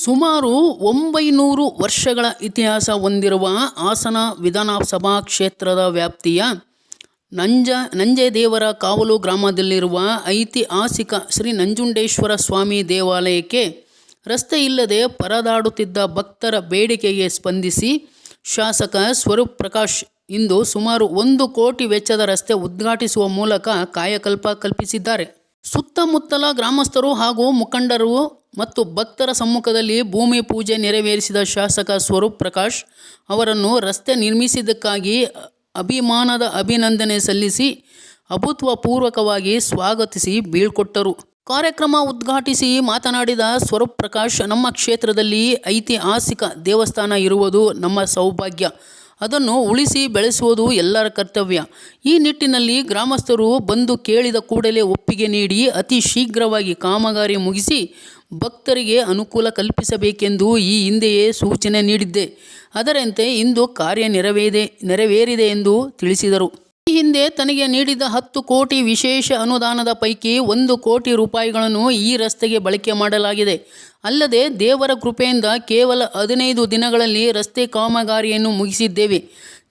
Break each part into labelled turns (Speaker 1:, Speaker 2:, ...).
Speaker 1: ಸುಮಾರು ಒಂಬೈನೂರು ವರ್ಷಗಳ ಇತಿಹಾಸ ಹೊಂದಿರುವ ಹಾಸನ ವಿಧಾನಸಭಾ ಕ್ಷೇತ್ರದ ವ್ಯಾಪ್ತಿಯ ನಂಜ, ನಂಜೇದೇವರ ಕಾವಲು ಗ್ರಾಮದಲ್ಲಿರುವ ಐತಿಹಾಸಿಕ ಶ್ರೀ ನಂಜುಂಡೇಶ್ವರ ಸ್ವಾಮಿ ದೇವಾಲಯಕ್ಕೆ ರಸ್ತೆ ಇಲ್ಲದೆ ಪರದಾಡುತ್ತಿದ್ದ ಭಕ್ತರ ಬೇಡಿಕೆಗೆ ಸ್ಪಂದಿಸಿ ಶಾಸಕ ಸ್ವರೂಪ್ ಪ್ರಕಾಶ್ ಇಂದು ಸುಮಾರು ಒಂದು ಕೋಟಿ ವೆಚ್ಚದ ರಸ್ತೆ ಉದ್ಘಾಟಿಸುವ ಮೂಲಕ ಕಾಯಕಲ್ಪ ಕಲ್ಪಿಸಿದ್ದಾರೆ. ಸುತ್ತಮುತ್ತಲ ಗ್ರಾಮಸ್ಥರು ಹಾಗೂ ಮುಖಂಡರು ಮತ್ತು ಭಕ್ತರ ಸಮ್ಮುಖದಲ್ಲಿ ಭೂಮಿ ಪೂಜೆ ನೆರವೇರಿಸಿದ ಶಾಸಕ ಸ್ವರೂಪ್ ಪ್ರಕಾಶ್ ಅವರನ್ನು ರಸ್ತೆ ನಿರ್ಮಿಸಿದ್ದಕ್ಕಾಗಿ ಅಭಿಮಾನದ ಅಭಿನಂದನೆ ಸಲ್ಲಿಸಿ ಅಭೂತಪೂರ್ವಕವಾಗಿ ಸ್ವಾಗತಿಸಿ ಬೀಳ್ಕೊಟ್ಟರು. ಕಾರ್ಯಕ್ರಮ ಉದ್ಘಾಟಿಸಿ ಮಾತನಾಡಿದ ಸ್ವರೂಪ್ ಪ್ರಕಾಶ್, ನಮ್ಮ ಕ್ಷೇತ್ರದಲ್ಲಿ ಐತಿಹಾಸಿಕ ದೇವಸ್ಥಾನ ಇರುವುದು ನಮ್ಮ ಸೌಭಾಗ್ಯ. ಅದನ್ನು ಉಳಿಸಿ ಬೆಳೆಸುವುದು ಎಲ್ಲರ ಕರ್ತವ್ಯ. ಈ ನಿಟ್ಟಿನಲ್ಲಿ ಗ್ರಾಮಸ್ಥರು ಬಂದು ಕೇಳಿದ ಕೂಡಲೇ ಒಪ್ಪಿಗೆ ನೀಡಿ ಅತಿ ಶೀಘ್ರವಾಗಿ ಕಾಮಗಾರಿ ಮುಗಿಸಿ ಭಕ್ತರಿಗೆ ಅನುಕೂಲ ಕಲ್ಪಿಸಬೇಕೆಂದು ಈ ಹಿಂದೆಯೇ ಸೂಚನೆ ನೀಡಿದ್ದೆ. ಅದರಂತೆ ಇಂದು ಕಾರ್ಯ ನೆರವೇದೆ ನೆರವೇರಿದೆ ಎಂದು ತಿಳಿಸಿದರು. ಈ ಹಿಂದೆ ತನಗೆ ನೀಡಿದ ಹತ್ತು ಕೋಟಿ ವಿಶೇಷ ಅನುದಾನದ ಪೈಕಿ ಒಂದು ಕೋಟಿ ರೂಪಾಯಿಗಳನ್ನು ಈ ರಸ್ತೆಗೆ ಬಳಕೆ ಮಾಡಲಾಗಿದೆ. ಅಲ್ಲದೆ ದೇವರ ಕೃಪೆಯಿಂದ ಕೇವಲ ಹದಿನೈದು ದಿನಗಳಲ್ಲಿ ರಸ್ತೆ ಕಾಮಗಾರಿಯನ್ನು ಮುಗಿಸಿದ್ದೇವೆ.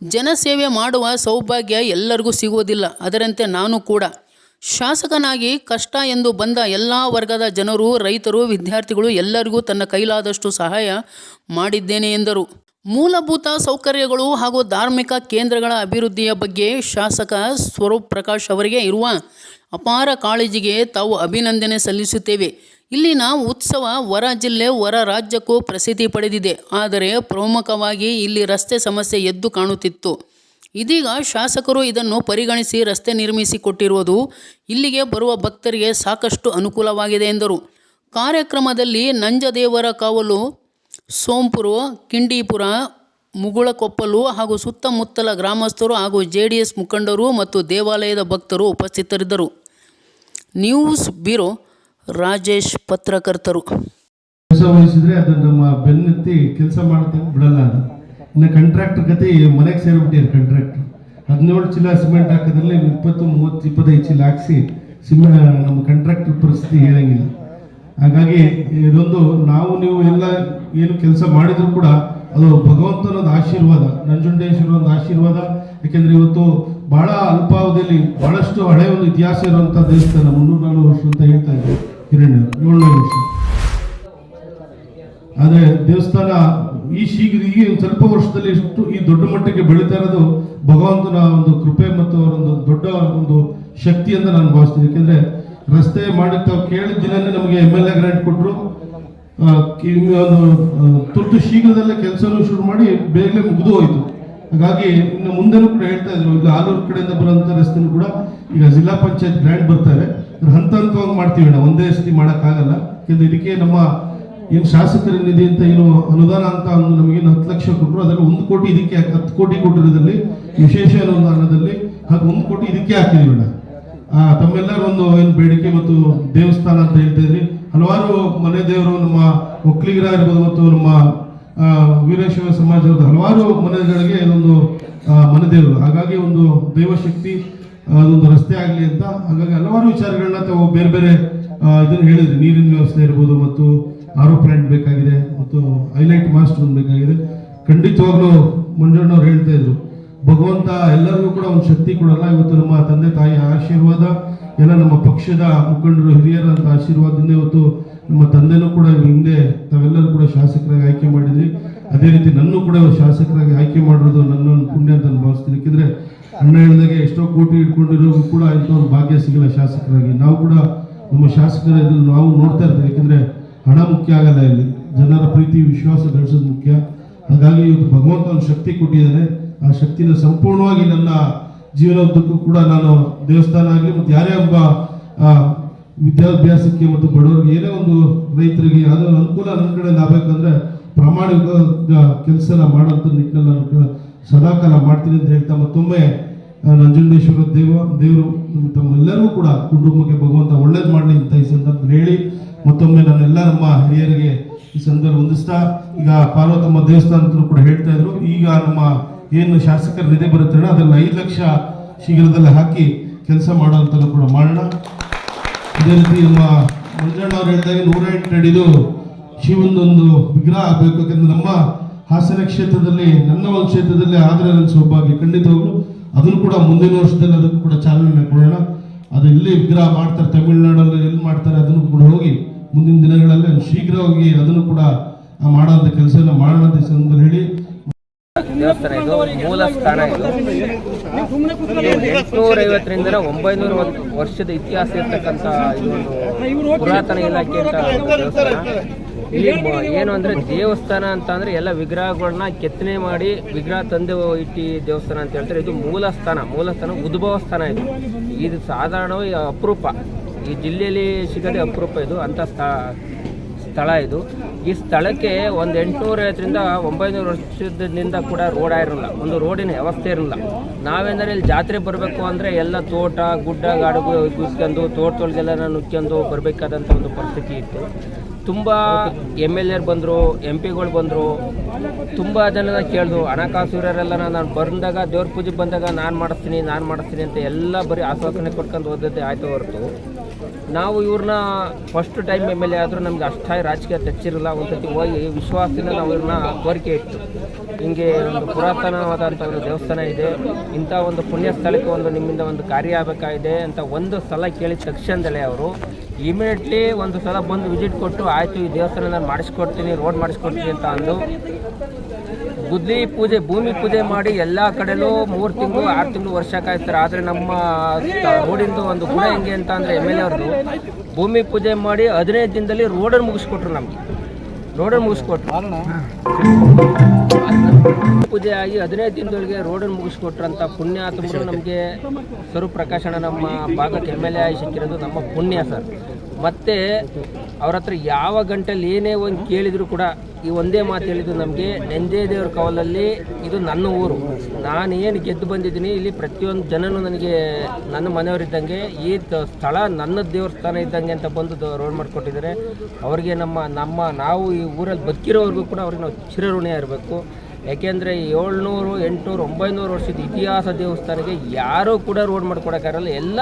Speaker 1: ಜನಸೇವೆ ಮಾಡುವ ಸೌಭಾಗ್ಯ ಎಲ್ಲರಿಗೂ ಸಿಗುವುದಿಲ್ಲ, ಅದರಂತೆ ನಾನು ಕೂಡ. ಶಾಸಕನಾಗಿ ಕಷ್ಟ ಎಂದು ಬಂದ ಎಲ್ಲ ವರ್ಗದ ಜನರು, ರೈತರು, ವಿದ್ಯಾರ್ಥಿಗಳು ಎಲ್ಲರಿಗೂ ತನ್ನ ಕೈಲಾದಷ್ಟು ಸಹಾಯ ಮಾಡಿದ್ದೇನೆ ಎಂದರು. ಮೂಲಭೂತ ಸೌಕರ್ಯಗಳು ಹಾಗೂ ಧಾರ್ಮಿಕ ಕೇಂದ್ರಗಳ ಅಭಿವೃದ್ಧಿಯ ಬಗ್ಗೆ ಶಾಸಕ ಸ್ವರೂಪ್ ಪ್ರಕಾಶ್ ಅವರಿಗೆ ಇರುವ ಅಪಾರ ಕಾಳಜಿಗೆ ತಾವು ಅಭಿನಂದನೆ ಸಲ್ಲಿಸುತ್ತೇವೆ. ಇಲ್ಲಿನ ಉತ್ಸವ ಹೊರ ಜಿಲ್ಲೆ ಹೊರ ರಾಜ್ಯಕ್ಕೂ ಪ್ರಸಿದ್ಧಿ ಪಡೆದಿದೆ. ಆದರೆ ಪ್ರಮುಖವಾಗಿ ಇಲ್ಲಿ ರಸ್ತೆ ಸಮಸ್ಯೆ ಎದ್ದು ಕಾಣುತ್ತಿತ್ತು. ಇದೀಗ ಶಾಸಕರು ಇದನ್ನು ಪರಿಗಣಿಸಿ ರಸ್ತೆ ನಿರ್ಮಿಸಿಕೊಟ್ಟಿರುವುದು ಇಲ್ಲಿಗೆ ಬರುವ ಭಕ್ತರಿಗೆ ಸಾಕಷ್ಟು ಅನುಕೂಲವಾಗಿದೆ ಎಂದರು. ಕಾರ್ಯಕ್ರಮದಲ್ಲಿ ನಂಜದೇವರ ಕಾವಲು ಸೋಂಪುರ, ಕಿಂಡೀಪುರ, ಮುಗುಳಕೊಪ್ಪಲು ಹಾಗೂ ಸುತ್ತಮುತ್ತಲ ಗ್ರಾಮಸ್ಥರು ಹಾಗೂ ಜೆ ಡಿ ಎಸ್ ಮುಖಂಡರು ಮತ್ತು ದೇವಾಲಯದ ಭಕ್ತರು ಉಪಸ್ಥಿತರಿದ್ದರು. ನ್ಯೂಸ್ ಬ್ಯೂರೋ ರಾಜೇಶ್ ಪತ್ರಕರ್ತರು.
Speaker 2: ಕೆಲಸ ಅದು ನಮ್ಮ ಕೆಲಸ ಮಾಡ್ತಾ ಬಿಡಲ್ಲ ಇನ್ನು ಕಾಂಟ್ರಾಕ್ಟರ್ ಗತಿ ಮನೆಗೆ ಸೇರಿಬಿಟ್ಟಿದ್ದಾರೆ ಕಾಂಟ್ರಾಕ್ಟರ್ ಹದಿನೇಳು ಚೀಲ ಸಿಮೆಂಟ್ ಹಾಕೋದ್ರಲ್ಲಿ ಇಪ್ಪತ್ತು, ಮೂವತ್ತು, ಇಪ್ಪತ್ತೈದು ಚೀಲ ಹಾಕಿಸಿ ಸಿಮೆಂಟ್ ನಮ್ಮ ಕಾಂಟ್ರಾಕ್ಟರ್ ಪರಿಸ್ಥಿತಿ ಹೇಳಂಗಿಲ್ಲ. ಹಾಗಾಗಿ ಇದೊಂದು ನಾವು, ನೀವು ಎಲ್ಲ ಏನು ಕೆಲಸ ಮಾಡಿದ್ರು ಕೂಡ ಅದು ಭಗವಂತನೊಂದು ಆಶೀರ್ವಾದ ನಂಜುಂಡೇಶ್ವರ ಒಂದು ಆಶೀರ್ವಾದ. ಯಾಕೆಂದ್ರೆ ಇವತ್ತು ಬಹಳ ಅಲ್ಪಾವಧಿಯಲ್ಲಿ ಬಹಳಷ್ಟು ಹಳೆ ಒಂದು ಇತಿಹಾಸ ಇರುವಂತಹ ದೇವಸ್ಥಾನ ಮುನ್ನೂರ ನಾಲ್ಕು ವರ್ಷ ಅಂತ ಹೇಳ್ತಾ ಇದ್ದೆ ಹಿರಣ್ಯ ಏಳ್ನೂರು ವರ್ಷ. ಆದ್ರೆ ದೇವಸ್ಥಾನ ಈ ಶೀಘ್ರ, ಈ ಸ್ವಲ್ಪ ವರ್ಷದಲ್ಲಿ ಎಷ್ಟು ಈ ದೊಡ್ಡ ಮಟ್ಟಕ್ಕೆ ಬೆಳೀತಾ ಇರೋದು ಭಗವಂತನ ಒಂದು ಕೃಪೆ ಮತ್ತು ಅವರೊಂದು ದೊಡ್ಡ ಒಂದು ಶಕ್ತಿ ನಾನು ಭಾವಿಸ್ತೀನಿ. ಯಾಕೆಂದ್ರೆ ರಸ್ತೆ ಮಾಡಿ ಕೇಳಿದ ದಿನನೇ ನಮಗೆ ಎಂ ಎಲ್ ಎ ಗ್ರಾಂಟ್ ಕೊಟ್ಟರು ತುರ್ತು ಶೀಘ್ರದಲ್ಲೇ ಕೆಲಸನೂ ಶುರು ಮಾಡಿ ಬೇಗನೆ ಮುಗಿದು ಹೋಯಿತು. ಹಾಗಾಗಿ ಇನ್ನು ಮುಂದೆನೂ ಕೂಡ ಹೇಳ್ತಾ ಇದ್ರು. ಈಗ ಆಲೂರು ಕಡೆಯಿಂದ ಬರುವಂತ ರಸ್ತೆನೂ ಕೂಡ ಈಗ ಜಿಲ್ಲಾ ಪಂಚಾಯತ್ ಗ್ರಾಂಟ್ ಬರ್ತಾರೆ. ಹಂತ ಹಂತವಾಗಿ ಮಾಡ್ತೀವಿ ನಾವು ಒಂದೇ ಸತಿ ಮಾಡೋಕ್ಕಾಗಲ್ಲ. ಯಾಕಂದ್ರೆ ಇದಕ್ಕೆ ನಮ್ಮ ಏನು ಶಾಸಕರ ನಿಧಿ ಅಂತ ಏನು ಅನುದಾನ ಅಂತ ಒಂದು ನಮಗೆ ಹತ್ತು ಲಕ್ಷ ಕೊಟ್ಟರು ಅದರಲ್ಲಿ ಒಂದು ಕೋಟಿ ಇದಕ್ಕೆ ಹತ್ತು ಕೋಟಿ ಕೊಟ್ಟಿರೋದ್ರಲ್ಲಿ ವಿಶೇಷ ಅನುದಾನದಲ್ಲಿ ಅದು ಒಂದು ಕೋಟಿ ಇದಕ್ಕೆ ಹಾಕಿದೀವಿ ಅಣ್ಣ. ಆ, ತಮ್ಮೆಲ್ಲರ ಒಂದು ಏನು ಬೇಡಿಕೆ ಮತ್ತು ದೇವಸ್ಥಾನ ಅಂತ ಹೇಳ್ತಾ ಇದ್ರಿ. ಹಲವಾರು ಮನೆ ದೇವರು ನಮ್ಮ ಒಕ್ಕಲಿಗರ ಇರ್ಬೋದು ಮತ್ತು ನಮ್ಮ ವೀರಶಿವ ಸಮಾಜದ ಹಲವಾರು ಮನೆಗಳಿಗೆ ಇದೊಂದು ಮನೆ ದೇವರು. ಹಾಗಾಗಿ ಒಂದು ದೈವಶಕ್ತಿ ಅದೊಂದು ರಸ್ತೆ ಆಗಲಿ ಅಂತ ಹಾಗಾಗಿ ಹಲವಾರು ವಿಚಾರಗಳನ್ನ ತಾವು ಬೇರೆ ಬೇರೆ ಇದನ್ನು ಹೇಳಿದ್ರಿ. ನೀರಿನ ವ್ಯವಸ್ಥೆ ಇರ್ಬೋದು ಮತ್ತು ಆರೋ ಪ್ಲಾಂಟ್ ಬೇಕಾಗಿದೆ ಮತ್ತು ಹೈಲೈಟ್ ಮಾಸ್ಟರ್ ಬೇಕಾಗಿದೆ. ಖಂಡಿತವಾಗ್ಲೂ ಮಂಜಣ್ಣವ್ರು ಹೇಳ್ತಾ ಇದ್ರು. ಭಗವಂತ ಎಲ್ಲರಿಗೂ ಕೂಡ ಒಂದು ಶಕ್ತಿ ಕೊಡಲ್ಲ. ಇವತ್ತು ನಮ್ಮ ತಂದೆ ತಾಯಿ ಆಶೀರ್ವಾದ, ಎಲ್ಲ ನಮ್ಮ ಪಕ್ಷದ ಮುಖಂಡರು, ಹಿರಿಯರಂತ ಆಶೀರ್ವಾದದಿಂದ ಇವತ್ತು ನಮ್ಮ ತಂದೆನೂ ಕೂಡ ಹಿಂದೆ ತಾವೆಲ್ಲರೂ ಕೂಡ ಶಾಸಕರಾಗಿ ಆಯ್ಕೆ ಮಾಡಿದ್ವಿ ಅದೇ ರೀತಿ ನನ್ನೂ ಕೂಡ ಶಾಸಕರಾಗಿ ಆಯ್ಕೆ ಮಾಡಿರೋದು ನನ್ನ ಒಂದು ಪುಣ್ಯ ಅಂತ ನಾನು ಭಾವಿಸ್ತೀನಿ. ಯಾಕೆಂದ್ರೆ ಅಣ್ಣ ಹೇಳಿದಾಗೆ ಎಷ್ಟೋ ಕೋಟಿ ಇಟ್ಕೊಂಡಿರೋರು ಕೂಡ ಇಂಥವ್ರು ಭಾಗ್ಯ ಸಿಗಲ್ಲ ಶಾಸಕರಾಗಿ. ನಾವು ಕೂಡ ನಮ್ಮ ಶಾಸಕರ ನಾವು ನೋಡ್ತಾ ಇರ್ತೀವಿ. ಯಾಕಂದ್ರೆ ಹಣ ಮುಖ್ಯ ಆಗಲ್ಲ ಇಲ್ಲಿ. ಜನರ ಪ್ರೀತಿ, ವಿಶ್ವಾಸ ಗಳಿಸೋದು ಮುಖ್ಯ. ಹಾಗಾಗಿ ಇವತ್ತು ಭಗವಂತ ಒಂದು ಶಕ್ತಿ ಕೊಟ್ಟಿದ್ದಾನೆ ಆ ಶಕ್ತಿನ ಸಂಪೂರ್ಣವಾಗಿ ನನ್ನ ಜೀವನೋದ್ದಕ್ಕೂ ಕೂಡ ನಾನು ದೇವಸ್ಥಾನ ಆಗಲಿ ಮತ್ತು ಯಾರೇ ಒಬ್ಬ ವಿದ್ಯಾಭ್ಯಾಸಕ್ಕೆ ಮತ್ತು ಬಡವರಿಗೆ ಏನೇ ಒಂದು ರೈತರಿಗೆ ಯಾವುದೋ ಅನುಕೂಲ ನನ್ನ ಕಡೆಯಿಂದ ಆಗಬೇಕಂದ್ರೆ ಪ್ರಾಮಾಣಿಕ ಕೆಲಸನ ಮಾಡೋಂಥ ನಿಟ್ಟಿನಲ್ಲಿ ನಾನು ಕ- ಸದಾಕಾಲ ಮಾಡ್ತೀನಿ ಅಂತ ಹೇಳ್ತಾ ಮತ್ತೊಮ್ಮೆ ನಂಜುಂಡೇಶ್ವರ ದೇವ, ದೇವರು ತಮ್ಮೆಲ್ಲರೂ ಕೂಡ ಕುಟುಂಬಕ್ಕೆ ಭಗವಂತ ಒಳ್ಳೇದು ಮಾಡಲಿ ಅಂತ ಈ ಸಂದರ್ಭದಲ್ಲಿ ಹೇಳಿ ಮತ್ತೊಮ್ಮೆ ನನ್ನೆಲ್ಲ ನಮ್ಮ ಹಿರಿಯರಿಗೆ ಈ ಸಂದರ್ಭ ಹೊಂದಿಸ್ತಾ ಈಗ ಪಾರ್ವತಮ್ಮ ದೇವಸ್ಥಾನದಲ್ಲೂ ಕೂಡ ಹೇಳ್ತಾ ಇದ್ರು. ಈಗ ನಮ್ಮ ಏನು ಶಾಸಕರ ನಿಧಿ ಬರುತ್ತೆ ಅದನ್ನ ಐದು ಲಕ್ಷ ಶೀಘ್ರದಲ್ಲಿ ಹಾಕಿ ಕೆಲಸ ಮಾಡೋಂಥದ್ದು ಕೂಡ ಮಾಡೋಣ. ಅದೇ ರೀತಿ ನಮ್ಮ ಮಂಜಣ್ಣ ಅವ್ರು ಹೇಳಿದಾಗ ನೂರ ಎಂಟು ಅಡಿದು ಶಿವನೊಂದು ವಿಗ್ರಹ ಆಗಬೇಕು ಯಾಕಂದ್ರೆ ನಮ್ಮ ಹಾಸನ ಕ್ಷೇತ್ರದಲ್ಲಿ ನನ್ನ ಒಂದು ಕ್ಷೇತ್ರದಲ್ಲಿ ಆದರೆ ನನ್ನ ಖಂಡಿತ ಖಂಡಿತವಾಗ್ಲು ಅದನ್ನು ಕೂಡ ಮುಂದಿನ ವರ್ಷದಲ್ಲಿ ಅದಕ್ಕೂ ಕೂಡ ಚಾಲನೆ ಕೊಡೋಣ ಅದು ಎಲ್ಲಿ ವಿಗ್ರಹ ಮಾಡ್ತಾರೆ, ತಮಿಳುನಾಡಲ್ಲಿ ಎಲ್ಲಿ ಮಾಡ್ತಾರೆ ಅದನ್ನು ಕೂಡ ಹೋಗಿ ಮುಂದಿನ ದಿನಗಳಲ್ಲಿ ಶೀಘ್ರವಾಗಿ ಅದನ್ನು ಕೂಡ ಮಾಡೋಂಥ ಕೆಲಸನ ಮಾಡೋಣ ಹೇಳಿ.
Speaker 3: ದೇವಸ್ಥಾನ ಇದು ಮೂಲ ಸ್ಥಾನ ಇದು. ಎಂಟುನೂರ ಐವತ್ತರಿಂದ ಒಂಬೈನೂರ ವರ್ಷದ ಇತಿಹಾಸ ಇರ್ತಕ್ಕಂಥ ಪುರಾತನ ಇಲಾಖೆ ಇಲ್ಲಿ ಏನು ಅಂದ್ರೆ ದೇವಸ್ಥಾನ ಅಂತ ಅಂದ್ರೆ ಎಲ್ಲ ವಿಗ್ರಹಗಳನ್ನ ಕೆತ್ತನೆ ಮಾಡಿ ವಿಗ್ರಹ ತಂದು ಇಟ್ಟಿ ದೇವಸ್ಥಾನ ಅಂತ ಹೇಳ್ತಾರೆ. ಇದು ಮೂಲ ಸ್ಥಾನ. ಮೂಲ ಸ್ಥಾನ ಉದ್ಭವ ಸ್ಥಾನ ಇದು. ಇದು ಸಾಧಾರಣವಾಗಿ ಅಪರೂಪ. ಈ ಜಿಲ್ಲೆಯಲ್ಲಿ ಸಿಗದೆ ಅಪರೂಪ ಇದು ಅಂತ ಸ್ಥಳ ಸ್ಥಳ ಇದು. ಈ ಸ್ಥಳಕ್ಕೆ ಒಂದು ಎಂಟುನೂರ ಐವತ್ತರಿಂದ ಒಂಬೈನೂರು ವರ್ಷದಿಂದ ಕೂಡ ರೋಡ್ ಆಗಿರಲಿಲ್ಲ ಒಂದು ರೋಡಿನ ವ್ಯವಸ್ಥೆ ಇರಲಿಲ್ಲ ನಾವೇನಾದ್ರೆ ಇಲ್ಲಿ ಜಾತ್ರೆ ಬರಬೇಕು ಅಂದರೆ ಎಲ್ಲ ತೋಟ ಗುಡ್ಡ ಗಾಡು ಕುಸ್ಕೊಂಡು ತೋಟದೊಳಗೆಲ್ಲ ನುಚ್ಕೊಂಡು ಬರಬೇಕಾದಂಥ ಒಂದು ಪರಿಸ್ಥಿತಿ ಇತ್ತು. ತುಂಬ ಎಂ ಎಲ್ ಎರ್ ಬಂದರು ಎಂ ಪಿಗಳು ಬಂದರು ತುಂಬ ಜನ ಕೇಳಿದ್ರು ಹಣಕಾಸು ಇರೋರೆಲ್ಲ ನಾನು ಬಂದಾಗ, ದೇವ್ರ ಪೂಜೆ ಬಂದಾಗ ನಾನು ಮಾಡಿಸ್ತೀನಿ ನಾನು ಮಾಡಿಸ್ತೀನಿ ಅಂತ ಎಲ್ಲ ಬರೀ ಆಶ್ವಾಸನೆ ಕೊಟ್ಕೊಂಡು ಓದೋದೇ ಆಯಿತು ಹೊರತು. ನಾವು ಇವ್ರನ್ನ first time M L A ಆದರೂ ನಮ್ಗೆ ಅಷ್ಟಾಗಿ ರಾಜಕೀಯ ತೆಚ್ಚಿರಲ್ಲ, ಒಂದ್ಸತಿ ಹೋಗಿ ವಿಶ್ವಾಸದಿಂದ ನಾವು ಇವ್ರನ್ನ ಕೋರಿಕೆ ಇಟ್ಟು. ಹಿಂಗೆ ಒಂದು ಪುರಾತನವಾದಂಥ ಒಂದು ದೇವಸ್ಥಾನ ಇದೆ, ಇಂಥ ಒಂದು ಪುಣ್ಯ ಸ್ಥಳಕ್ಕೆ ಒಂದು ನಿಮ್ಮಿಂದ ಒಂದು ಕಾರ್ಯ ಆಗಬೇಕಾಗಿದೆ ಅಂತ ಒಂದು ಸಲ ಕೇಳಿದ ತಕ್ಷಣದಲ್ಲೇ ಅವರು ಇಮಿಡಿಯೇಟ್ಲಿ ಒಂದು ಸಲ ಬಂದು ವಿಸಿಟ್ ಕೊಟ್ಟು, ಆಯಿತು, ಈ ದೇವಸ್ಥಾನ ನಾನು ಮಾಡಿಸ್ಕೊಡ್ತೀನಿ ರೋಡ್ ಮಾಡಿಸ್ಕೊಡ್ತೀನಿ ಅಂತ ಅಂದು ಗುದ್ಲಿ ಪೂಜೆ, ಭೂಮಿ ಪೂಜೆ ಮಾಡಿ ಎಲ್ಲ ಕಡೆಲೂ ಮೂರು ತಿಂಗಳು, ಆರು ತಿಂಗಳು ವರ್ಷ ಕಾಯ್ತಾರೆ. ಆದರೆ ನಮ್ಮ ರೋಡಿಂದು ಒಂದು ಗುಣ ಹೆಂಗೆ ಅಂತ ಅಂದರೆ ಎಂ ಎಲ್ ಎ ಭೂಮಿ ಪೂಜೆ ಮಾಡಿ ಹದಿನೈದು ದಿನದಲ್ಲಿ ರೋಡನ್ನು ಮುಗಿಸ್ಕೊಟ್ರು ನಮಗೆ. ರೋಡನ್ನು ಮುಗಿಸ್ಕೊಟ್ರು. ಪೂಜೆ ಆಗಿ ಹದಿನೈದು ದಿನದೊಳಗೆ ರೋಡನ್ನು ಮುಗಿಸ್ಕೊಟ್ರಂತ ಪುಣ್ಯಾತ್ಮರು ನಮಗೆ ಸ್ವರೂಪ್ರಕಾಶನ ನಮ್ಮ ಭಾಗಕ್ಕೆ ಎಂ ಎಲ್ ಎ ಆಗಿ ಸಿಕ್ಕಿರೋದು ನಮ್ಮ ಪುಣ್ಯ ಸರ್. ಮತ್ತೆ ಅವ್ರ ಹತ್ರ ಯಾವ ಗಂಟಲ್ಲಿ ಏನೇ ಒಂದು ಕೇಳಿದ್ರು ಕೂಡ ಈ ಒಂದೇ ಮಾತು ಹೇಳಿದ್ದು ನಮಗೆ, ನೆಂದೇ ದೇವ್ರ ಕವಲಲ್ಲಿ ಇದು ನನ್ನ ಊರು. ನಾನು ಏನು ಗೆದ್ದು ಬಂದಿದ್ದೀನಿ, ಇಲ್ಲಿ ಪ್ರತಿಯೊಂದು ಜನನು ನನಗೆ ನನ್ನ ಮನೆಯವರಿದ್ದಂಗೆ ಈ ಸ್ಥಳ ನನ್ನ ದೇವಸ್ಥಾನ ಇದ್ದಂಗೆ ಅಂತ ಬಂದು ರೋಡ್ ಮಾಡಿಕೊಟ್ಟಿದ್ದಾರೆ ಅವ್ರಿಗೆ ನಮ್ಮ ನಮ್ಮ ನಾವು ಈ ಊರಲ್ಲಿ ಬದುಕಿರೋವರೆಗೂ ಕೂಡ ಅವ್ರಿಗೆ ನಾವು ಚಿರಋಣಿಯಾಗಿರಬೇಕು. ಇರಬೇಕು ಯಾಕೆಂದರೆ ಏಳ್ನೂರು, ಎಂಟುನೂರು, ಒಂಬೈನೂರು ವರ್ಷದ ಇತಿಹಾಸ ದೇವಸ್ಥಾನಕ್ಕೆ ಯಾರೂ ಕೂಡ ರೋಡ್ ಮಾಡ್ಕೊಡೋಕ್ಕಾಗಲ್ಲ ಎಲ್ಲ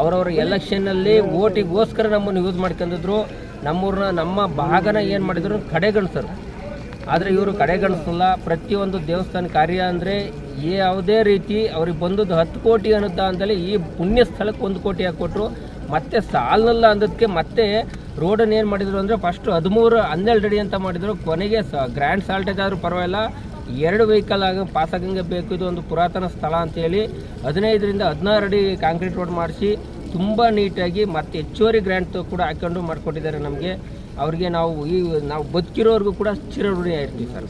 Speaker 3: ಅವರವರ ಎಲೆಕ್ಷನ್ನಲ್ಲಿ ಓಟಿಗೋಸ್ಕರ ನಮ್ಮನ್ನು ಯೂಸ್ ಮಾಡ್ಕೊಂಡಿದ್ರು. ನಮ್ಮೂರನ್ನ ನಮ್ಮ ಭಾಗನ ಏನು ಮಾಡಿದ್ರು? ಕಡೆಗಣಿಸರು ಆದರೆ ಇವರು ಕಡೆಗಣಿಸಲ್ಲ. ಪ್ರತಿಯೊಂದು ದೇವಸ್ಥಾನ ಕಾರ್ಯ ಅಂದರೆ ಯಾವುದೇ ರೀತಿ ಅವ್ರಿಗೆ ಬಂದದ್ದು ಹತ್ತು ಕೋಟಿ ಅನುದಾನದಲ್ಲಿ ಈ ಪುಣ್ಯ ಸ್ಥಳಕ್ಕೆ ಒಂದು ಕೋಟಿ ಹಾಕ್ಕೊಟ್ರು. ಮತ್ತೆ ಸಾಲನಲ್ಲ ಅಂದದಕ್ಕೆ ಮತ್ತೆ ರೋಡನ್ನು ಏನು ಮಾಡಿದರು ಅಂದರೆ ಫಸ್ಟು ಹದಿಮೂರು, ಹನ್ನೆರಡು ಅಡಿ ಅಂತ ಮಾಡಿದರು. ಕೊನೆಗೆ ಸ ಗ್ರ್ಯಾಂಡ್ ಸಾಲ್ಟೇಜ್ ಆದರೂ ಪರವಾಗಿಲ್ಲ. ಎರಡು ವೆಹಿಕಲ್ ಆಗ ಪಾಸಾಗಂಗೆ ಬೇಕು. ಇದು ಒಂದು ಪುರಾತನ ಸ್ಥಳ ಅಂತೇಳಿ ಹದಿನೈದರಿಂದ ಹದಿನಾರು ಅಡಿ ಕಾಂಕ್ರೀಟ್ ರೋಡ್ ಮಾಡಿಸಿ ತುಂಬ ನೀಟಾಗಿ ಮತ್ತು ಹೆಚ್ಚುವರಿ ಗ್ರ್ಯಾಂಟ್ ಕೂಡ ಹಾಕೊಂಡು ಮಾಡಿಕೊಟ್ಟಿದ್ದಾರೆ ನಮಗೆ. ಅವ್ರಿಗೆ ನಾವು ಈ ನಾವು ಬದುಕಿರೋರ್ಗೂ ಕೂಡ ಚಿರಋಣಿಯಾಗಿರ್ತೀವಿ ಸರ್.